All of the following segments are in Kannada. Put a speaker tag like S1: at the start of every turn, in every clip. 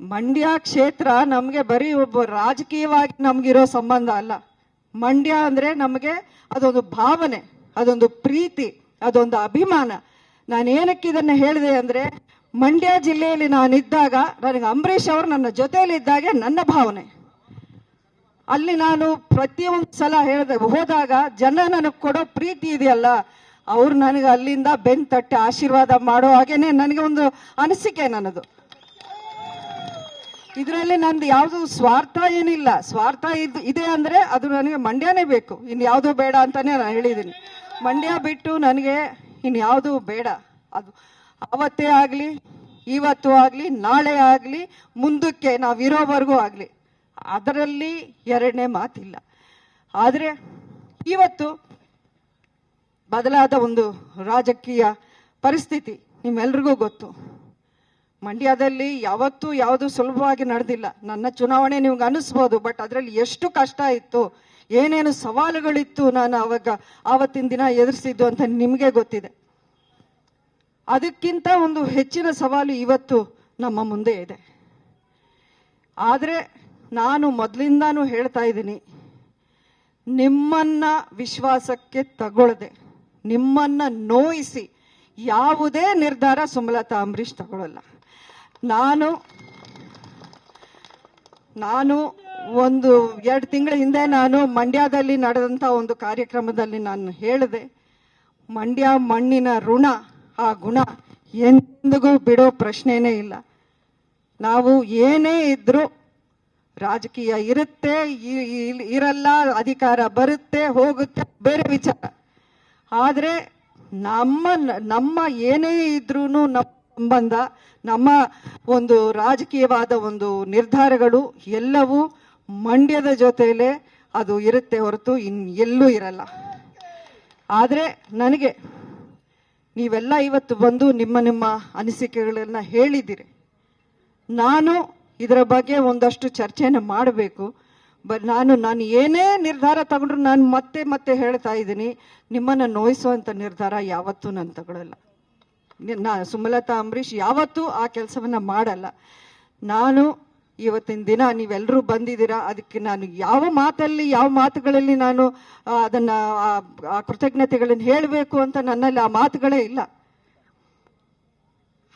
S1: ಮಂಡ್ಯ ಕ್ಷೇತ್ರ ನಮಗೆ ಬರೀ ಒಬ್ಬ ರಾಜಕೀಯವಾಗಿ ನಮಗಿರೋ ಸಂಬಂಧ ಅಲ್ಲ. ಮಂಡ್ಯ ಅಂದ್ರೆ ನಮಗೆ ಅದೊಂದು ಭಾವನೆ, ಅದೊಂದು ಪ್ರೀತಿ, ಅದೊಂದು ಅಭಿಮಾನ. ನಾನು ಏನಕ್ಕೆ ಇದನ್ನ ಹೇಳಿದೆ ಅಂದ್ರೆ, ಮಂಡ್ಯ ಜಿಲ್ಲೆಯಲ್ಲಿ ನಾನಿದ್ದಾಗ ನನಗೆ ಅಂಬರೀಷ್ ಅವರು ನನ್ನ ಜೊತೆಯಲ್ಲಿ ಇದ್ದಾಗೆ ನನ್ನ ಭಾವನೆ. ಅಲ್ಲಿ ನಾನು ಪ್ರತಿಯೊಂದು ಸಲ ಹೇಳಿದೆ, ಹೋದಾಗ ಜನ ನನಗೆ ಕೊಡೋ ಪ್ರೀತಿ ಇದೆಯಲ್ಲ, ಅವ್ರು ನನಗೆ ಅಲ್ಲಿಂದ ಬೆನ್ ತಟ್ಟಿ ಆಶೀರ್ವಾದ ಮಾಡೋ ಹಾಗೇನೆ ನನಗೆ ಒಂದು ಅನಿಸಿಕೆ ನನ್ನದು. ಇದರಲ್ಲಿ ನಂದು ಯಾವುದು ಸ್ವಾರ್ಥ ಏನಿಲ್ಲ. ಸ್ವಾರ್ಥ ಇದು, ಇದೆ ಅಂದರೆ ಅದು ನನಗೆ ಮಂಡ್ಯನೇ ಬೇಕು. ಇನ್ನು ಯಾವುದು ಬೇಡ ಅಂತಾನೆ ನಾನು ಹೇಳಿದ್ದೀನಿ. ಮಂಡ್ಯ ಬಿಟ್ಟು ನನಗೆ ಇನ್ಯಾವುದೂ ಬೇಡ. ಅದು ಅವತ್ತೇ ಆಗಲಿ, ಇವತ್ತು ಆಗಲಿ, ನಾಳೆ ಆಗಲಿ, ಮುಂದಕ್ಕೆ ನಾವು ಇರೋವರೆಗೂ ಆಗಲಿ, ಅದರಲ್ಲಿ ಎರಡನೇ ಮಾತಿಲ್ಲ. ಆದರೆ ಇವತ್ತು ಬದಲಾದ ಒಂದು ರಾಜಕೀಯ ಪರಿಸ್ಥಿತಿ ನಿಮ್ಮೆಲ್ರಿಗೂ ಗೊತ್ತು. ಮಂಡ್ಯದಲ್ಲಿ ಯಾವತ್ತೂ ಯಾವುದು ಸುಲಭವಾಗಿ ನಡೆದಿಲ್ಲ. ನನ್ನ ಚುನಾವಣೆ ನಿಮ್ಗೆ ಅನಿಸ್ಬೋದು, ಬಟ್ ಅದರಲ್ಲಿ ಎಷ್ಟು ಕಷ್ಟ ಇತ್ತು, ಏನೇನು ಸವಾಲುಗಳಿತ್ತು ನಾನು ಅವಾಗ, ಆವತ್ತಿನ ದಿನ ಎದುರಿಸಿದ್ದು ಅಂತ ನಿಮಗೆ ಗೊತ್ತಿದೆ. ಅದಕ್ಕಿಂತ ಒಂದು ಹೆಚ್ಚಿನ ಸವಾಲು ಇವತ್ತು ನಮ್ಮ ಮುಂದೆ ಇದೆ. ಆದರೆ ನಾನು ಮೊದಲಿಂದಾನು ಹೇಳ್ತಾ ಇದ್ದೀನಿ, ನಿಮ್ಮನ್ನ ವಿಶ್ವಾಸಕ್ಕೆ ತಗೊಳ್ಳದೆ ನಿಮ್ಮನ್ನ ನೋಯಿಸಿ, ಯಾವುದೇ ನಿರ್ಧಾರ ಸುಮಲತಾ ಅಂಬರೀಷ್ ತಗೊಳ್ಳಲ್ಲ ನಾನು ನಾನು ಒಂದು ಎರಡು ತಿಂಗಳ ಹಿಂದೆ ನಾನು ಮಂಡ್ಯದಲ್ಲಿ ನಡೆದಂತ ಒಂದು ಕಾರ್ಯಕ್ರಮದಲ್ಲಿ ನಾನು ಹೇಳಿದೆ, ಮಂಡ್ಯ ಮಣ್ಣಿನ ಋಣ ಆ ಗುಣ ಎಂದಿಗೂ ಬಿಡೋ ಪ್ರಶ್ನೆನೇ ಇಲ್ಲ. ನಾವು ಏನೇ ಇದ್ರೂ ರಾಜಕೀಯ ಇರುತ್ತೆ ಇರಲ್ಲ, ಅಧಿಕಾರ ಬರುತ್ತೆ, ಹೋಗುತ್ತೆ, ಬೇರೆ ವಿಚಾರ. ಆದರೆ ನಮ್ಮ ನಮ್ಮ ಏನೇ ಇದ್ರೂ ನಮ್ಮ ಸಂಬಂಧ, ನಮ್ಮ ಒಂದು ರಾಜಕೀಯವಾದ ಒಂದು ನಿರ್ಧಾರಗಳು ಎಲ್ಲವೂ ಮಂಡ್ಯದ ಜೊತೆಯಲ್ಲೇ ಅದು ಇರುತ್ತೆ ಹೊರತು ಇನ್ ಎಲ್ಲೂ ಇರಲ್ಲ. ಆದರೆ ನನಗೆ ನೀವೆಲ್ಲ ಇವತ್ತು ಬಂದು ನಿಮ್ಮ ನಿಮ್ಮ ಅನಿಸಿಕೆಗಳನ್ನ ಹೇಳಿದ್ದೀರಿ. ನಾನು ಇದರ ಬಗ್ಗೆ ಒಂದಷ್ಟು ಚರ್ಚೆನ ಮಾಡಬೇಕು. ಬಟ್ ನಾನು ನಾನು ಏನೇ ನಿರ್ಧಾರ ತಗೊಂಡ್ರು ನಾನು ಮತ್ತೆ ಮತ್ತೆ ಹೇಳ್ತಾ ಇದ್ದೀನಿ. ನಿಮ್ಮನ್ನು ನೋಯಿಸುವಂಥ ನಿರ್ಧಾರ ಯಾವತ್ತೂ ನಾನು ತಗೊಳ್ಳಲ್ಲ ನಿ- ಸುಮಲತಾ ಅಂಬರೀಷ್ ಯಾವತ್ತೂ ಆ ಕೆಲಸವನ್ನ ಮಾಡಲ್ಲ. ನಾನು ಇವತ್ತಿನ ದಿನ ನೀವೆಲ್ಲರೂ ಬಂದಿದ್ದೀರಾ, ಅದಕ್ಕೆ ನಾನು ಯಾವ ಮಾತಲ್ಲಿ, ಯಾವ ಮಾತುಗಳಲ್ಲಿ ನಾನು ಅದನ್ನ ಆ- ಕೃತಜ್ಞತೆಗಳನ್ನು ಹೇಳಬೇಕು ಅಂತ ನನ್ನಲ್ಲಿ ಆ ಮಾತುಗಳೇ ಇಲ್ಲ.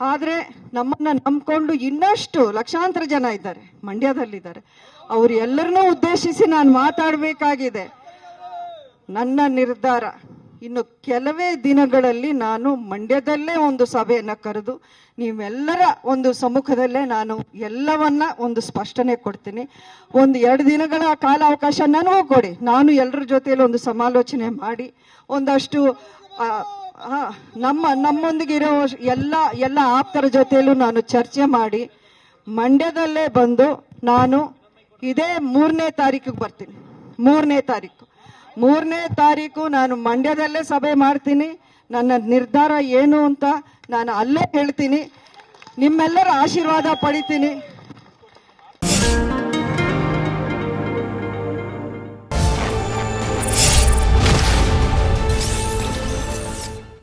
S1: ಆದ್ರೆ ನಮ್ಮನ್ನ ನಂಬ್ಕೊಂಡು ಇನ್ನಷ್ಟು ಲಕ್ಷಾಂತರ ಜನ ಇದ್ದಾರೆ, ಮಂಡ್ಯದಲ್ಲಿದ್ದಾರೆ. ಅವ್ರು ಎಲ್ಲರನ್ನೂ ಉದ್ದೇಶಿಸಿ ನಾನು ಮಾತಾಡಬೇಕಾಗಿದೆ. ನನ್ನ ನಿರ್ಧಾರ. ಇನ್ನು ಕೆಲವೇ ದಿನಗಳಲ್ಲಿ ನಾನು ಮಂಡ್ಯದಲ್ಲೇ ಒಂದು ಸಭೆಯನ್ನು ಕರೆದು ನೀವೆಲ್ಲರ ಒಂದು ಸಮ್ಮುಖದಲ್ಲೇ ನಾನು ಎಲ್ಲವನ್ನ ಒಂದು ಸ್ಪಷ್ಟನೆ ಕೊಡ್ತೀನಿ. ಒಂದು ಎರಡು ದಿನಗಳ ಕಾಲ ಅವಕಾಶ ನನಗೂ ಕೊಡಿ ನಾನು ಎಲ್ಲರ ಜೊತೆಯಲ್ಲಿ ಒಂದು ಸಮಾಲೋಚನೆ ಮಾಡಿ ಒಂದಷ್ಟು ನಮ್ಮ ನಮ್ಮೊಂದಿಗೆ ಇರೋ ಎಲ್ಲ ಎಲ್ಲ ಆಪ್ತರ ಜೊತೆಯಲ್ಲೂ ನಾನು ಚರ್ಚೆ ಮಾಡಿ ಮಂಡ್ಯದಲ್ಲೇ ಬಂದು ನಾನು ಇದೇ ಮೂರನೇ ತಾರೀಕಿಗೆ ಬರ್ತೀನಿ. ಮೂರನೇ ತಾರೀಕು. ಮೂರನೇ ತಾರೀಕು ನಾನು ಮಂಡ್ಯದಲ್ಲೇ ಸಭೆ ಮಾಡ್ತೀನಿ. ನನ್ನ ನಿರ್ಧಾರ ಏನು ಅಂತ ನಾನು ಅಲ್ಲೇ ಹೇಳ್ತೀನಿ. ನಿಮ್ಮೆಲ್ಲರ ಆಶೀರ್ವಾದ ಪಡಿತೀನಿ.